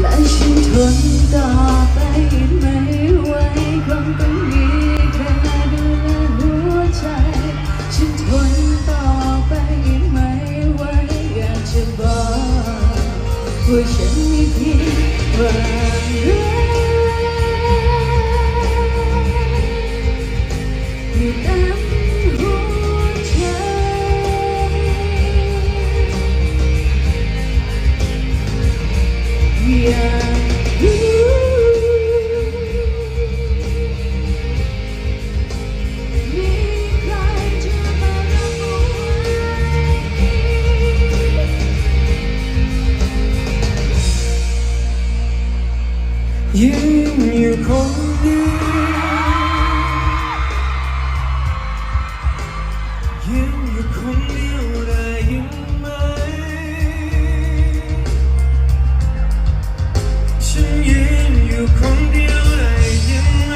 และฉันทนต่อไปไม่ไหวคงต้องมีแค่ดูแลหัวใจ ฉันทนต่อไปไม่ไหวอยากจะบอกว่าฉันมีเพียงความรัก ยืนอยู่คนเดียวยืนอยู่คนเดียวได้ยินไหม ฉันยืนอยู่คนเดียวได้ยินไหม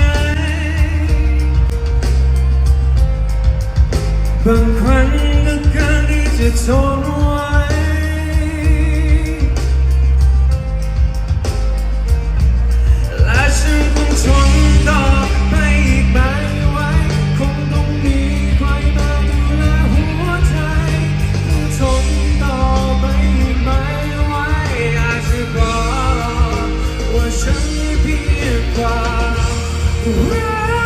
บางครั้งก็การที่จะทนไว้ ฉันเพียงความรัก